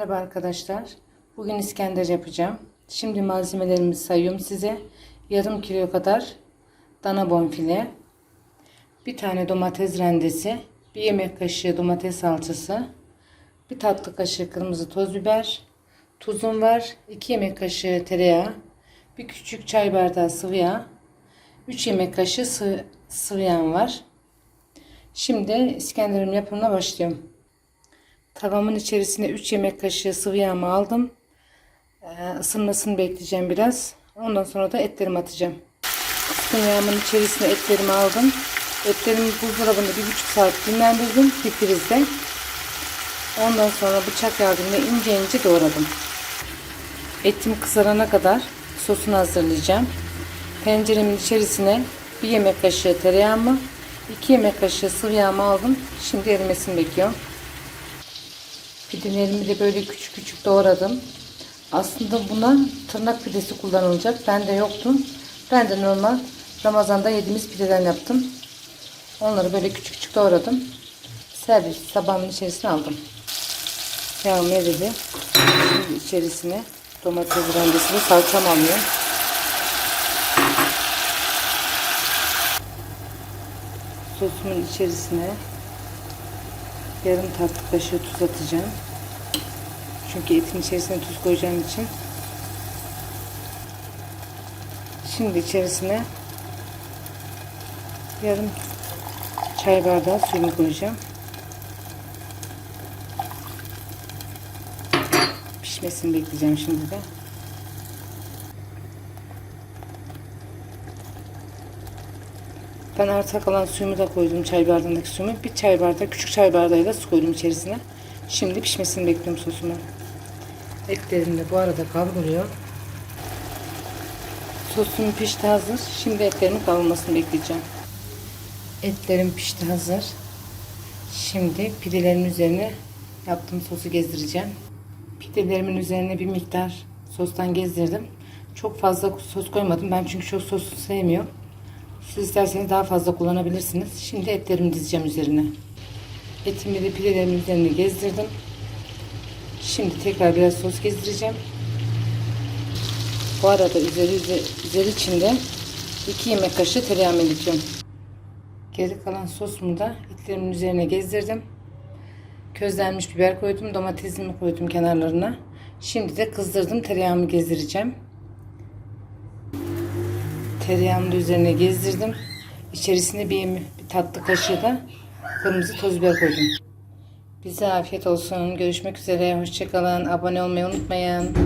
Merhaba arkadaşlar. Bugün İskender yapacağım. Şimdi malzemelerimi sayıyorum size. Yarım kilo kadar dana bonfile, bir tane domates rendesi, bir yemek kaşığı domates salçası, bir tatlı kaşığı kırmızı toz biber, tuzum var, 2 yemek kaşığı tereyağı, bir küçük çay bardağı sıvı yağ, 3 yemek kaşığı sı sıvı yağ var. Şimdi İskender'in yapımına başlıyorum. Tavamın içerisine 3 yemek kaşığı sıvı yağımı aldım. Ee, ısınmasını bekleyeceğim biraz. Ondan sonra da etlerimi atacağım. Sıvı yağımın içerisine etlerimi aldım. Etlerimi buzdolabında bir buçuk saat dinlendirdim bir prizde. Ondan sonra bıçak yardımıyla ince ince doğradım. Etim kızarana kadar sosunu hazırlayacağım. Tenceremin içerisine bir yemek kaşığı tereyağımı, 2 yemek kaşığı sıvı yağımı aldım. Şimdi erimesini bekliyorum. Pidelerimi de böyle küçük küçük doğradım. Aslında buna tırnak pidesi kullanılacak. Bende yoktu. Ben de normal Ramazan'da yediğimiz pideden yaptım. Onları böyle küçük küçük doğradım. Servis tabağımın içerisine aldım. Yağım eridi. Şimdi içerisine domates rendesini salçam alıyorum. Sosumun içerisine yarım tatlı kaşığı tuz atacağım. Çünkü etin içerisine tuz koyacağım için. Şimdi içerisine yarım çay bardağı suyumu koyacağım. Pişmesini bekleyeceğim şimdi de. Ben arta kalan suyumu da koydum çay bardağındaki suyumu. Bir çay bardağı küçük çay bardağıyla su koydum içerisine. Şimdi pişmesini bekliyorum sosumu. Etlerim de bu arada kavruluyor. Sosum pişti hazır. Şimdi etlerimin kavrulmasını bekleyeceğim. Etlerim pişti hazır. Şimdi pidelerin üzerine yaptığım sosu gezdireceğim. Pidelerimin üzerine bir miktar sostan gezdirdim. Çok fazla sos koymadım. Ben çünkü çok sos sevmiyorum. Siz isterseniz daha fazla kullanabilirsiniz. Şimdi etlerimi dizeceğim üzerine. Etimi de pidelerimin üzerine gezdirdim. Şimdi tekrar biraz sos gezdireceğim. Bu arada üzeri, üzeri, içinde 2 yemek kaşığı tereyağımı eritiyorum. Geri kalan sosumu da etlerimin üzerine gezdirdim. Közlenmiş biber koydum. Domatesimi koydum kenarlarına. Şimdi de kızdırdım tereyağımı gezdireceğim. Tereyağımı da üzerine gezdirdim. İçerisine bir, bir tatlı kaşığı da kırmızı toz biber koydum. Bize afiyet olsun. Görüşmek üzere. Hoşçakalın. Abone olmayı unutmayın.